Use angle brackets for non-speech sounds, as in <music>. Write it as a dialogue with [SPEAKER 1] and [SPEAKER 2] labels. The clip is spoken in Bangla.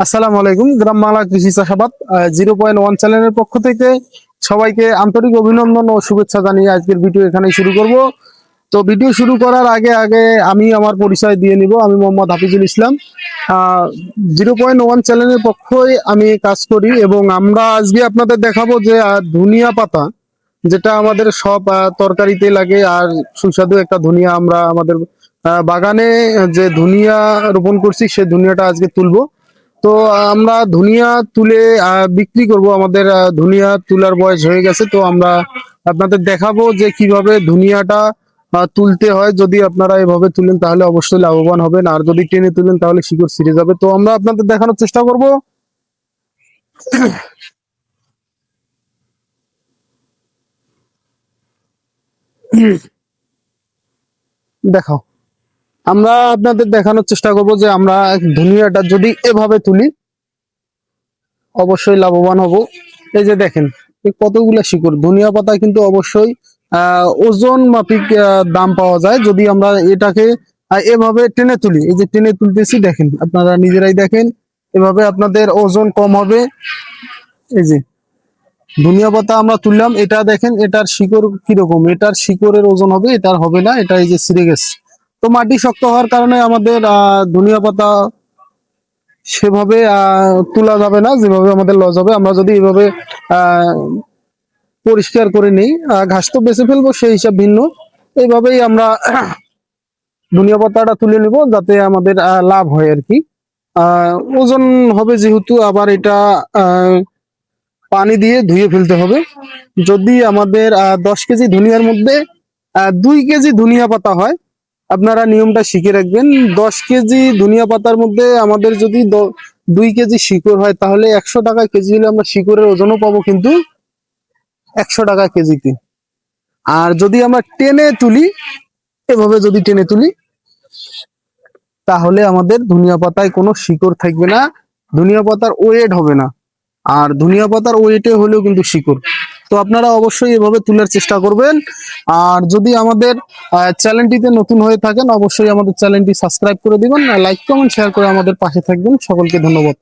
[SPEAKER 1] আসসালামু আলাইকুম। গ্রাম বাংলা কৃষি চাষাবাদ জিরো পয়েন্ট ওয়ান চ্যানেলের পক্ষ থেকে সবাইকে আন্তরিক অভিনন্দন ও শুভেচ্ছা জানিয়ে আজকের ভিডিও এখানে শুরু করব। তো ভিডিও শুরু করার আগে আগে আমি আমার পরিচয় দিয়ে নিব। আমি Mohammad Hafizul Islam. Zero point one চ্যানেলের পক্ষই আমি কাজ করি এবং আমরা আজকে আপনাদের দেখাবো যে ধনিয়া পাতা, যেটা আমাদের সব তরকারিতে লাগে আর সুস্বাদু একটা ধনিয়া আমরা আমাদের বাগানে যে ধনিয়া রোপণ করছি, সে ধনিয়াটা আজকে তুলবো। তো আমরা ধুনিয়া তুলে বিক্রি করব। আমাদের ধুনিয়া তোলার বয়স হয়ে গেছে, তো আমরা আপনাদের দেখাবো যে কীভাবে ধুনিয়াটা তুলতে হয়। যদি আপনারা এভাবে তুলেন, তাহলে অবশ্যই লাভবান হবেন। আর যদি টেনে তুলেন, তাহলে শিকড় ছিঁড়ে যাবে। তো আমরা আপনাদের দেখানোর চেষ্টা করব। দেখাও। আমরা আপনাদের দেখানোর চেষ্টা করব যে আমরা ধনিয়াটা যদি এভাবে তুলি, অবশ্যই লাভবান হব। এই যে দেখেন কতগুলা শিকড়। ধনিয়া পাতা কিন্তু অবশ্যই ওজন মাফিক দাম পাওয়া যায়। যদি আমরা এটাকে এভাবে টেনে তুলি, এই যে টেনে তুলতেছি, দেখেন, আপনারা নিজেরাই দেখেন, এভাবে আপনাদের ওজন কম হবে। এই যে, ধনিয়া পাতা আমরা তুললাম, এটা দেখেন, এটার শিকড় কীরকম? এটার শিকড়ের ওজন হবে, এটার হবে না, এটা এই যে ছিঁড়ে গেছে। তো মাটি শক্ত হওয়ার কারণে আমাদের ধনিয়া পাতা সেভাবে তোলা যাবে না যেভাবে আমাদের লস হবে। আমরা যদি আহ, পরিষ্কার করে নিই ঘাস তো বেঁচে ফেলব সেই হিসাব ভিন্ন। এইভাবেই আমরা <coughs> ধনিয়া পাতাটা তুলে নেব যাতে আমাদের লাভ হয় আর কি। ওজন হবে যেহেতু আবার এটা পানি দিয়ে ধুয়ে ফেলতে হবে। যদি আমাদের দশ কেজি ধনিয়ার মধ্যে দুই কেজি ধনিয়া পাতা হয় আপনারা নিয়মটা শিখে রাখবেন। দশ কেজি ধনিয়া পাতার মধ্যে আমাদের যদি দুই কেজি শিকড় হয়, তাহলে একশো টাকা কেজি হলে আমরা শিকড়ের ওজনও পাবো কিন্তু একশো টাকা কেজিতে। আর যদি আমরা টেনে তুলি, এভাবে যদি টেনে তুলি, তাহলে আমাদের ধনিয়া পাতায় কোনো শিকড় থাকবে না। ধনিয়া পাতার ওয়েট হবে না। আর ধনিয়া পাতার ওয়েটে হলেও কিন্তু শিকড়। তো আপনারা অবশ্যই এভাবে তোলার চেষ্টা করবেন। আর যদি আমাদের চ্যানেলটিতে নতুন হয়ে থাকেন, অবশ্যই আমাদের চ্যানেলটি সাবস্ক্রাইব করে দিবেন লাইক, কমেন্ট, শেয়ার করে আমাদের পাশে থাকবেন। সকলকে ধন্যবাদ।